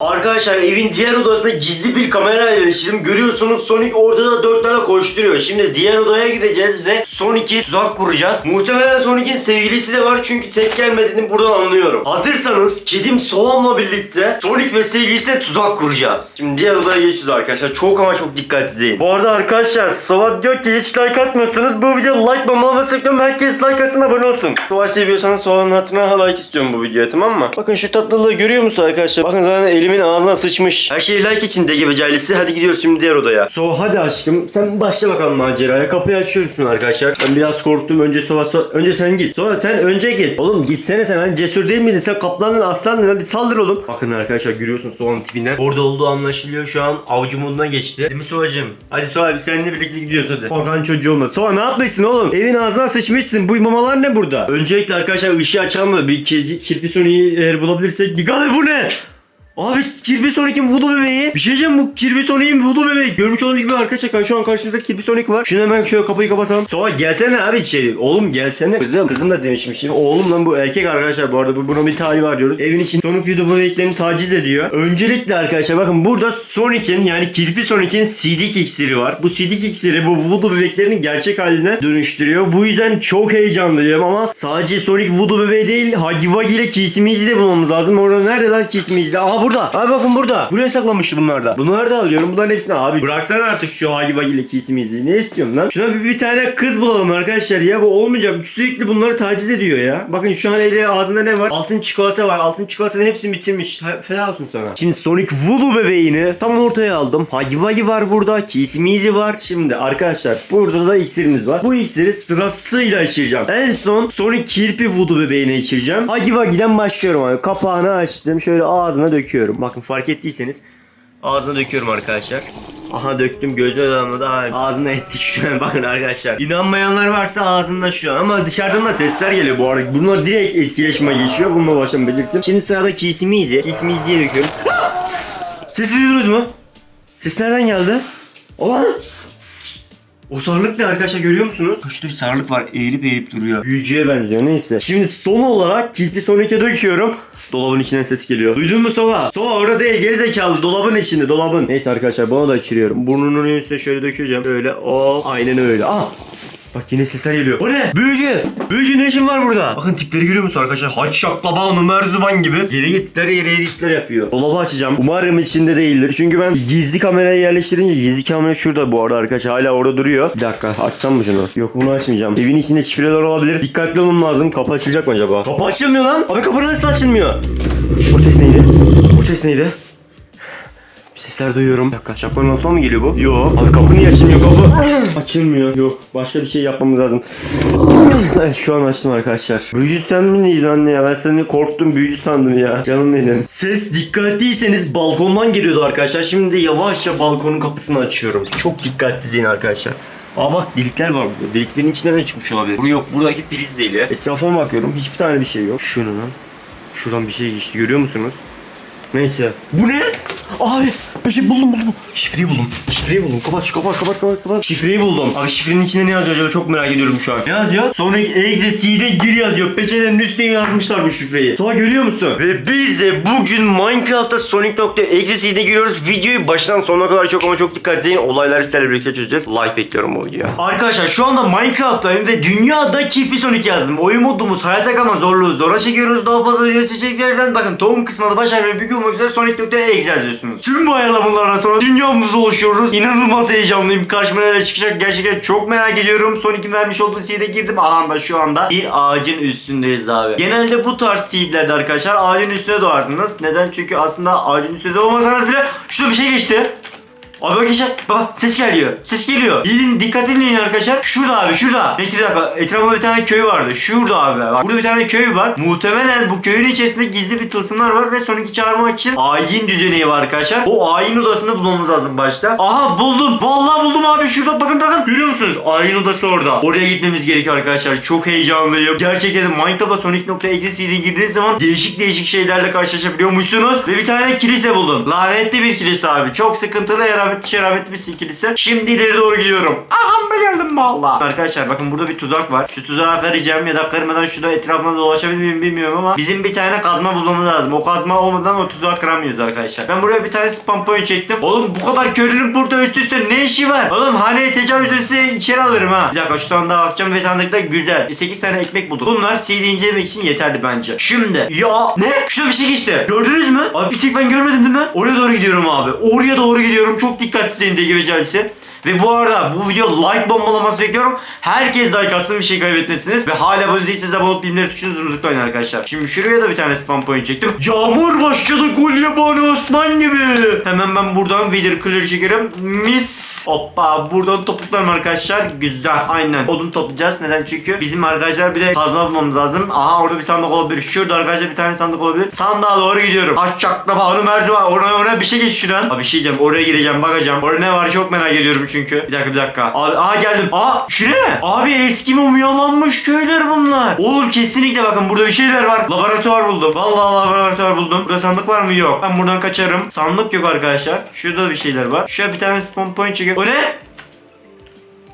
Arkadaşlar evin diğer odasında gizli bir kamera yerleştirdim. Görüyorsunuz Sonic orada da 4 tane koşturuyor. Şimdi diğer odaya gideceğiz ve Sonic'i tuzak kuracağız. Muhtemelen Sonic'in sevgilisi de var çünkü tek gelmediğini buradan anlıyorum. Hazırsanız kedim Soğan'la birlikte Sonic ve sevgilisine tuzak kuracağız. Şimdi diğer odaya geçiyoruz arkadaşlar. Çok ama çok dikkat izleyin. Bu arada arkadaşlar Soğan diyor ki hiç like atmıyorsunuz. Bu video like mamalı sıkıyorum. Herkes like atsın abone olsun. Soğan seviyorsanız Soğan'ın hatırına like istiyorum bu videoya tamam mı? Bakın şu tatlılığı görüyor musun arkadaşlar? Bakın zaten elimin ağzına sıçmış. Her şey like için de becailisi. Hadi gidiyoruz şimdi diğer odaya. So hadi aşkım sen başla bakalım maceraya. Kapıyı açıyorsun arkadaşlar. Ben biraz korktum. Önce Sova so- önce sen git. Sonra sen önce git. Oğlum gitsene sen. Hani cesur değil miydin? Sen kaplandın aslandın. Hadi saldır oğlum. Bakın arkadaşlar görüyorsun Sova'nın tipinden. Orada olduğu anlaşılıyor. Şu an avucumundan geçti. Değil mi Sova'cığım? Hadi Sova abi seninle birlikte gidiyoruz hadi. Korkan çocuğu olma. Sova ne yapmışsın oğlum? Evin ağzına sıçmışsın. Bu mamalar ne burada? Öncelikle arkadaşlar ışığı açalım da bir kirpi, soniği eğer bulabilirsek. Dikkat et bu ne? Abi Kirby Sonic'in Voodoo bebeği. Bir şey diyeceğim bu Kirby Sonic'in Voodoo bebeği. Görmüş olduğunuz gibi arkadaşlar şu an karşımızda Kirby Sonic var. Şunu hemen şöyle kapıyı kapatalım. Sonra gelsene abi içeri. Oğlum gelsene. Kızım. Kızım da demişim şimdi. Oğlum lan bu erkek arkadaşlar bu arada. Bu, buna bir talibi var diyoruz. Evin için Sonic Voodoo bebeklerini taciz ediyor. Öncelikle arkadaşlar bakın burada Sonic'in yani Kirby Sonic'in CD iksiri var. Bu CD iksiri bu Voodoo bebeklerini gerçek haline dönüştürüyor. Bu yüzden çok heyecanlıyım ama sadece Sonic Voodoo bebeği değil Huggy Wuggy ile Kissimizi de bulmamız lazım. Orada nerede lan Kissimizi? Aha burada. Abi bakın burada. Buraya saklamıştı bunlar da. Bunları da alıyorum. Bunların hepsini abi bıraksana artık şu Huggy Wuggy ile Kissimizi. Ne istiyorsun lan? Şuna bir, bir tane kız bulalım arkadaşlar ya. Bu olmayacak. Sürekli bunları taciz ediyor ya. Bakın şu an eli ağzında ne var? Altın çikolata var. Altın çikolatanın hepsini bitirmiş. Ha, fena olsun sana. Şimdi Sonic Voodoo bebeğini tam ortaya aldım. Huggy Wuggy var burada. Kissimizi var. Şimdi arkadaşlar burada da iksirimiz var. Bu iksiri sırasıyla içireceğim. En son Sonic Kirpi Voodoo bebeğine içireceğim. Huggy Wuggy'den başlıyorum abi. Kapağını açtım. Şöyle ağzına döküyorum. Bakın fark ettiyseniz ağzına döküyorum arkadaşlar. Aha döktüm gözüne damladı. Aha, Ağzına ettik şu an bakın arkadaşlar. İnanmayanlar varsa ağzında şu an ama dışarıdan da sesler geliyor bu arada. Bunlar direkt etkileşime geçiyor. Bununla baştan belirttim. Şimdi sırada kisimizi. Kisimizi'ye döküyorum. Sesi duydunuz mu? Ses nereden geldi? Olan. O sarılık ne arkadaşlar görüyor musunuz? Güçlü bir sarılık var eğilip eğilip duruyor. Büyücüye benziyor neyse. Şimdi son olarak kilitli Sonic'e döküyorum. Dolabın içinden ses geliyor. Duydun mu Sova? Sova orada değil geri zekalı dolabın içinde dolabın. Neyse arkadaşlar bunu da açırıyorum. Burnunun üstüne şöyle dökeceğim. Böyle o aynen öyle. Ah Bak yine sesler geliyor. O ne? Büyücü. Büyücü ne işin var burada? Bakın tipleri görüyor musun arkadaşlar? Haç şaklaba Ömer Zuban gibi. Geri gittiler yere gittiler yapıyor. Dolabı açacağım. Umarım içinde değildir. Çünkü ben gizli kamerayı yerleştirince gizli kamera şurada bu arada arkadaşlar. Hala orada duruyor. Bir dakika açsam mı şunu? Yok bunu açmayacağım. Evin içinde şifreler olabilir. Dikkatli olmam lazım. Kapı açılacak mı acaba? Kapı açılmıyor lan. Abi kapı nasıl açılmıyor? O ses neydi? O ses neydi? Sesler duyuyorum. Bir dakika şapkanın altından mı geliyor bu? Yok. Abi kapı niye açılmıyor? Kapı açılmıyor. Yok. Başka bir şey yapmamız lazım. Evet, Şu an açtım arkadaşlar. Büyücü sen mi anne ya? Ben seni korktum büyücü sandım ya. Canım benim. Ses dikkatliyseniz balkondan geliyordu arkadaşlar. Şimdi yavaşça balkonun kapısını açıyorum. Çok dikkatli izleyin arkadaşlar. Aa bak delikler var burada. Deliklerin içinden ne çıkmış olabilir? Bu yok. Buradaki priz değil ya. Etrafıma bakıyorum. Hiçbir tane bir şey yok. Şunun. Şuradan bir şey geçti. Görüyor musunuz? Neyse. Bu ne? Abi şey buldum buldum. Şifreyi buldum. Şifreyi buldum. Kapat şu kapat kapat kapat kapat. Şifreyi buldum. Abi şifrenin içinde ne yazıyor acaba çok merak ediyorum şu an. Ne yazıyor? Exe CD gir yazıyor. Peçetenin üstüne yazmışlar bu şifreyi. Sonra görüyor musun? Ve biz de bugün Minecraft'ta Sonic.exe CD giriyoruz. Videoyu baştan sonuna kadar çok ama çok dikkat edin. Olayları sizlerle birlikte çözeceğiz. Like bekliyorum bu videoya. Arkadaşlar şu anda Minecraft'tayım ve dünyada Kirpi Sonic yazdım. Oyun modumuz hayata kalma zorluğu zora çekiyoruz. Daha fazla video seçeneklerden bakın tohum kısmında baş harfi büyük olmak üzere Sonic.exe yazıyorsunuz. Tüm bu ayarlamalardan sonra dünyamızı oluşuyoruz. İnanılmaz heyecanlıyım. Karşıma neler çıkacak gerçekten çok merak ediyorum. Sonic'in vermiş olduğu seed'e girdim. Aha şu anda bir ağacın üstündeyiz abi. Genelde bu tarz seed'lerde arkadaşlar ağacın üstüne doğarsınız. Neden? Çünkü aslında ağacın üstünde doğmasanız bile şurada bir şey geçti. Abi arkadaşlar baba ses geliyor. Ses geliyor. İyi dikkatli dinleyin arkadaşlar. Şurada abi şurada. Neyse bir dakika. Etrafında bir tane köy vardı. Şurada abi. Bak, burada bir tane köy var. Muhtemelen bu köyün içerisinde gizli bir tılsımlar var ve sonraki çağırmak için ayin düzeneği var arkadaşlar. O ayin odasını bulmamız lazım başta. Aha buldum. Vallahi buldum abi şurada bakın bakın. Görüyor musunuz? Ayin odası orada. Oraya gitmemiz gerekiyor arkadaşlar. Çok heyecanlıyım. Gerçekten Minecraft'a Sonic.exe'ye girdiğiniz zaman değişik değişik şeylerle karşılaşabiliyormuşsunuz. Ve bir tane kilise buldum. Lanetli bir kilise abi. Çok sıkıntılı yer şerabetli şerabetli ikilisi. Şimdi ileri doğru gidiyorum. Aha geldim valla. Arkadaşlar bakın burada bir tuzak var. Şu tuzağı kıracağım ya da kırmadan şurada etrafına dolaşabilir miyim bilmiyorum ama bizim bir tane kazma bulmamız lazım. O kazma olmadan o tuzağı kıramıyoruz arkadaşlar. Ben buraya bir tane spam point çektim. Oğlum bu kadar köylünün burada üst üste ne işi var? Oğlum hani tecavüz etse içeri alırım ha. Bir dakika şu sandığa bakacağım ve sandıkta güzel. 8 tane ekmek buldum. Bunlar CD incelemek için yeterli bence. Şimdi ya ne? Şurada bir şey geçti. Gördünüz mü? Abi bir tek ben görmedim değil mi? Oraya doğru gidiyorum abi. Oraya doğru gidiyorum. Çok dikkatli senin de gibi ve bu arada bu video like bombalaması bekliyorum. Herkes like atsın bir şey kaybetmezsiniz. Ve hala abone değilseniz abone olup bildirimleri tuşunuzu unutmayın arkadaşlar. Şimdi şuraya da bir tane spam point çektim. Yağmur başladı gol yabani Osman gibi. Hemen ben buradan Wither Clear çekerim. Mis. Hoppa buradan topuklarım arkadaşlar. Güzel aynen. Odun toplayacağız. Neden? Çünkü bizim arkadaşlar bir de kazma bulmamız lazım. Aha orada bir sandık olabilir. Şurada arkadaşlar bir tane sandık olabilir. Sandığa doğru gidiyorum. Aşağıda bağlı merdiven. Oraya oraya bir şey geç şuradan. Abi bir şey diyeceğim. Oraya gireceğim bakacağım. Orada ne var çok merak ediyorum çünkü. Bir dakika bir dakika. Abi aha geldim. Aa şu ne? Abi eski mumyalanmış köyler bunlar. Oğlum kesinlikle bakın burada bir şeyler var. Laboratuvar buldum. Vallahi laboratuvar buldum. Burada sandık var mı? Yok. Ben buradan kaçarım. Sandık yok arkadaşlar. Şurada bir şeyler var. Şuraya bir tane spawn point çekiyorum. O ne?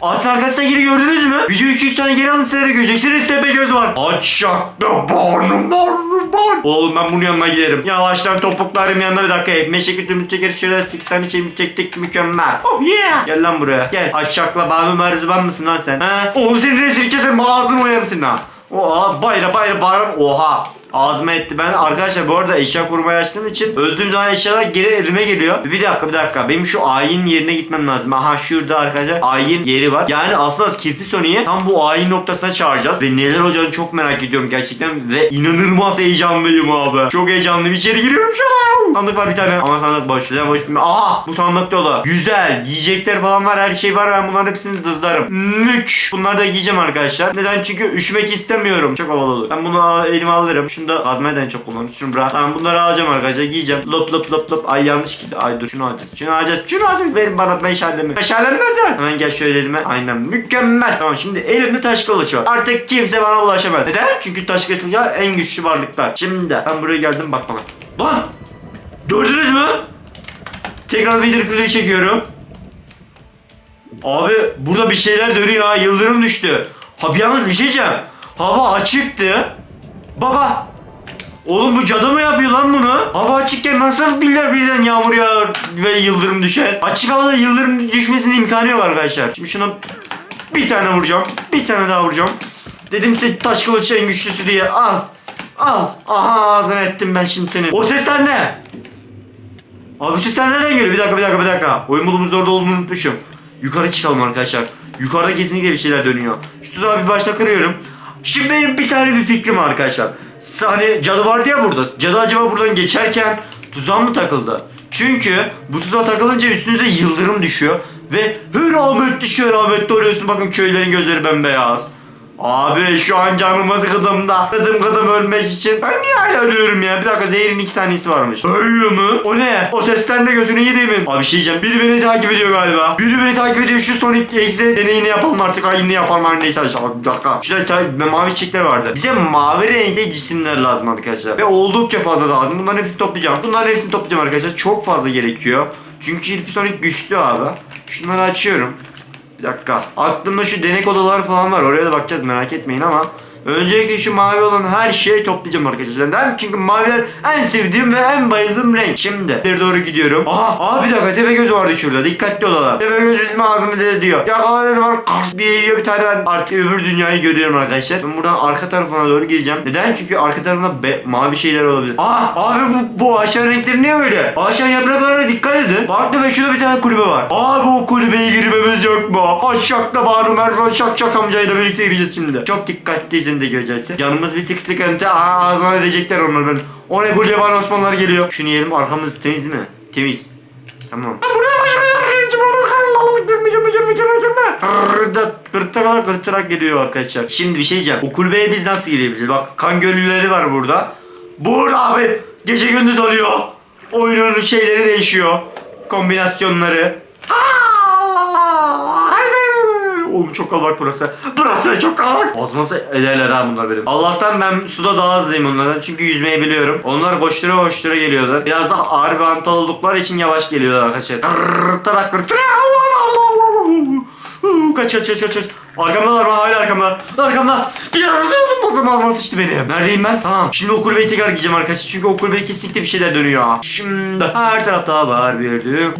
Ağaçın arkasına geri gördünüz mü? Video 200 tane geri alın sizlere göreceksiniz tepe göz var. Aşağıda barnum var var. Oğlum ben bunun yanına giderim. Yavaştan topuklarım yanına bir dakika. Meşe kütümü çekeriz şöyle 8 tane çekimi çektik mükemmel. Oh yeah. Gel lan buraya. Gel. Aşağıla barnum merzuban mısın lan sen? Ha? Oğlum senin hepsini keserim ağzını oyarım senin ha. Oha bayra bayra bağırım. Oha. Ağzıma etti. Ben arkadaşlar bu arada eşya kurmayı açtığım için öldüğüm zaman eşyalar geri elime geliyor. Bir dakika bir dakika. Benim şu ayin yerine gitmem lazım. Aha şurada arkadaşlar ayin yeri var. Yani aslında Kirpi Sony'yi tam bu ayin noktasına çağıracağız. Ve neler olacağını çok merak ediyorum gerçekten. Ve inanılmaz heyecanlıyım abi. Çok heyecanlıyım. İçeri giriyorum şu an. Sandık var bir tane. Ama sandık boş. Neden boş. Aha bu sandık dolu. Güzel. Yiyecekler falan var. Her şey var. Ben bunların hepsini dızlarım. Mük. Bunları da giyeceğim arkadaşlar. Neden? Çünkü üşümek istemiyorum. Çok havalı olur. Ben bunu elime alırım. Şunu da kazmaya da en çok kullanırım. Şunu bırak. Tamam bunları alacağım arkadaşlar. Giyeceğim. Lop lop lop lop. Ay yanlış gitti. Ay dur şunu alacağız. Şunu alacağız. Şunu alacağız. Verin bana meşalemi. Meşalem nerede? Hemen gel şöyle elime. Aynen. Mükemmel. Tamam şimdi elimde taş kılıç var. Artık kimse bana ulaşamaz. Neden? Çünkü taş kılıçlar en güçlü varlıklar. Şimdi ben buraya geldim bak bana. Lan! Gördünüz mü? Tekrar Wither Clear'ı çekiyorum. Abi burada bir şeyler dönüyor ha. Yıldırım düştü. Ha bir yalnız bir şey diyeceğim. Hava açıktı. Baba. Oğlum bu cadı mı yapıyor lan bunu? Hava açıkken nasıl biller birden yağmur yağar ve yıldırım düşer? Açık havada yıldırım düşmesinin imkanı yok arkadaşlar. Şimdi şuna bir tane vuracağım. Bir tane daha vuracağım. Dedim size taş kılıç en güçlüsü diye. Al. Al. Aha ağzına ettim ben şimdi seni. O sesler ne? Abi sesler nereden geliyor? Bir dakika bir dakika bir dakika. Oyun bulumuz orada olduğunu unutmuşum. Yukarı çıkalım arkadaşlar. Yukarıda kesinlikle bir şeyler dönüyor. Şu tuzağı bir başta kırıyorum. Şimdi benim bir tane bir fikrim arkadaşlar. Hani cadı vardı ya burada. Cadı acaba buradan geçerken tuzağa mı takıldı? Çünkü bu tuzağa takılınca üstünüze yıldırım düşüyor. Ve rahmetli düşüyor rahmetli oluyorsun. Bakın köylerin gözleri bembeyaz. Abi şu an canımız gıdımda. Gıdım gıdım ölmek için. Ben niye hala ölüyorum ya? Bir dakika zehrin iki saniyesi varmış. Ölüyor mu? O ne? O sesler ne götünü yediğimin? Abi şey diyeceğim. Biri beni takip ediyor galiba. Biri beni takip ediyor. Şu Sonic X'e deneyini yapalım artık. Ayını yapalım her neyse. Abi bir dakika. Şurada mavi çiçekler vardı. Bize mavi renkte cisimler lazım arkadaşlar. Ve oldukça fazla lazım. Bunların hepsini toplayacağım. Bunların hepsini toplayacağım arkadaşlar. Çok fazla gerekiyor. Çünkü Sonic güçlü abi. Şunları açıyorum. Dakika. Aklımda şu denek odalar falan var. Oraya da bakacağız merak etmeyin ama Öncelikle şu mavi olan her şeyi toplayacağım arkadaşlar. Neden? Çünkü maviler en sevdiğim ve en bayıldığım renk. Şimdi bir doğru gidiyorum. Aha, aha bir dakika tepe gözü vardı şurada. Dikkatli olalım. Tepe göz bizim ağzımı diyor. Yakaladığı zaman kart bir yiyor bir tane ben artık öbür dünyayı görüyorum arkadaşlar. Ben buradan arka tarafına doğru gideceğim. Neden? Çünkü arka tarafında be- mavi şeyler olabilir. Aa abi bu, bu ağaçların renkleri niye öyle? Ağaçların yapraklarına dikkat edin. Farklı ve şurada bir tane kulübe var. Abi o kulübeye girmemiz yok mu? Aşağıda Banu Mervan Şak Şak amcayla birlikte gireceğiz şimdi. Çok dikkatli de göreceksin. Canımız bir tık sıkıntı. Aa ağzıma edecekler onlar ben. O ne Gullivan Osmanlılar geliyor. Şunu yiyelim arkamız temiz mi? Temiz. Tamam. Buraya. Kırtırak kırtırak geliyor arkadaşlar. Şimdi bir şey diyeceğim. O kulübeye biz nasıl girebiliriz? Bak kan gölüleri var burada. Burada abi gece gündüz oluyor. Oyunun şeyleri değişiyor. Kombinasyonları. Oğlum çok kalabalık burası. Burası çok kalabalık. Bozması ederler ha bunlar benim. Allah'tan ben suda daha hızlıyım onlardan. Çünkü yüzmeyi biliyorum. Onlar koştura koştura geliyorlar. Biraz daha ağır bir antal oldukları için yavaş geliyorlar arkadaşlar. Kaç kaç kaç kaç. Arkamdalar mı? Hala arkamda. Arkamda. Biraz ağzıma ağzıma sıçtı benim. Neredeyim ben? Tamam. Şimdi o kulübeyi tekrar gideceğim arkadaşlar. Çünkü o kulübeye kesinlikle bir şeyler dönüyor. Şimdi her tarafta var bir düğüm.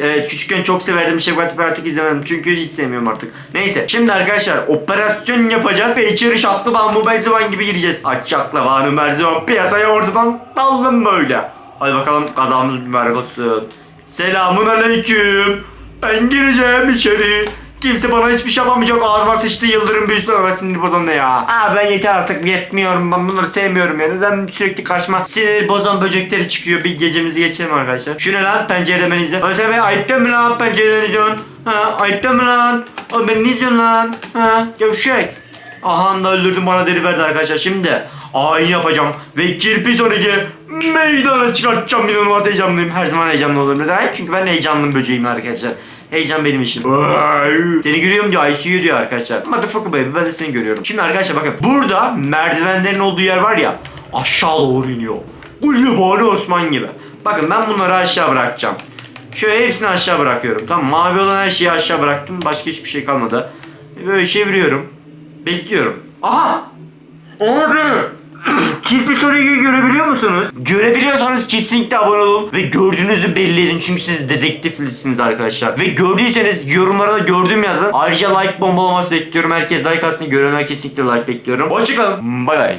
Evet küçükken çok severdim Şefkat artık izlemedim. Çünkü hiç sevmiyorum artık. Neyse. Şimdi arkadaşlar operasyon yapacağız ve içeri şatlı bambu merdiven gibi gireceğiz. Açacakla bambu merdiven piyasaya ortadan daldım böyle. Hadi bakalım kazamız mübarek olsun. Selamun aleyküm. Ben gireceğim içeri. Kimse bana hiçbir şey yapamayacak. Ağzıma sıçtı yıldırım büyüsün ama sinir bozan ne ya. Aa ben yeter artık yetmiyorum. Ben bunları sevmiyorum ya. Neden sürekli karşıma sinir bozan böcekleri çıkıyor. Bir gecemizi geçelim arkadaşlar. Şu ne lan pencereden beni izle. Öyle be ayıp değil mi lan pencereden izliyorsun? Ha ayıp değil mi lan? Oğlum beni ne izliyorsun lan? Ha gevşek. Aha da öldürdüm bana deri verdi arkadaşlar. Şimdi ayin yapacağım ve kirpi sonraki meydana çıkartacağım. İnanılmaz heyecanlıyım. Her zaman heyecanlı olurum. Neden? Çünkü ben heyecanlı böceğim arkadaşlar. Heyecan benim işim. Seni görüyorum diyor ICU diyor arkadaşlar. Motherfucker baby ben de seni görüyorum. Şimdi arkadaşlar bakın burada merdivenlerin olduğu yer var ya aşağı doğru iniyor. Gulyabani Osman gibi. Bakın ben bunları aşağı bırakacağım. Şöyle hepsini aşağı bırakıyorum. Tamam mavi olan her şeyi aşağı bıraktım. Başka hiçbir şey kalmadı. Böyle çeviriyorum. Bekliyorum. Aha! Oldu. Kirpi soruyu görebiliyor musunuz? Görebiliyorsanız kesinlikle abone olun ve gördüğünüzü belli edin çünkü siz dedektiflisiniz arkadaşlar. Ve gördüyseniz yorumlara da gördüğüm yazın. Ayrıca like bombalaması bekliyorum. Herkes like atsın. Görenler kesinlikle like bekliyorum. Hoşçakalın. Bay bay.